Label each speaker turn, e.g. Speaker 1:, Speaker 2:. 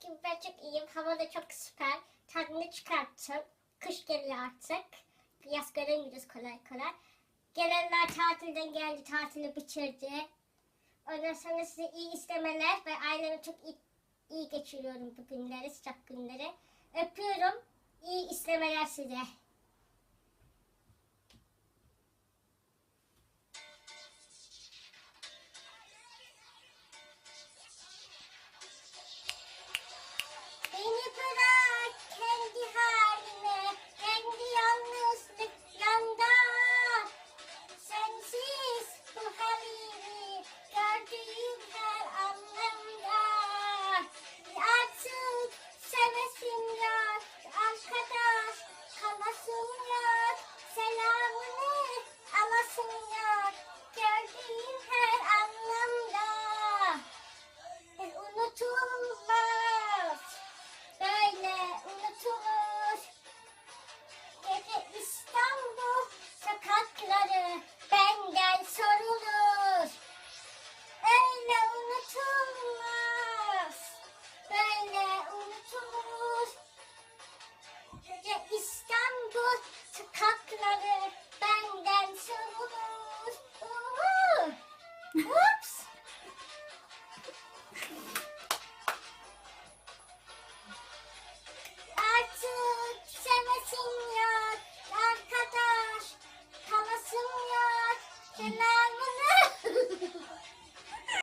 Speaker 1: gibi ben çok iyiyim. Hava da çok süper. Tadını çıkarttım. Kış geliyor artık. Yaz göremiyoruz kolay kolay. Gelenler tatilden geldi, tatili bitirdi. Ondan sonra size iyi istemeler ve aileme çok iyi, iyi geçiriyorum bu günleri, sıcak günleri. Öpüyorum. İyi istemeler size. Oops. Artık sevesim yok. Arkadaş kalasım yok. Kenar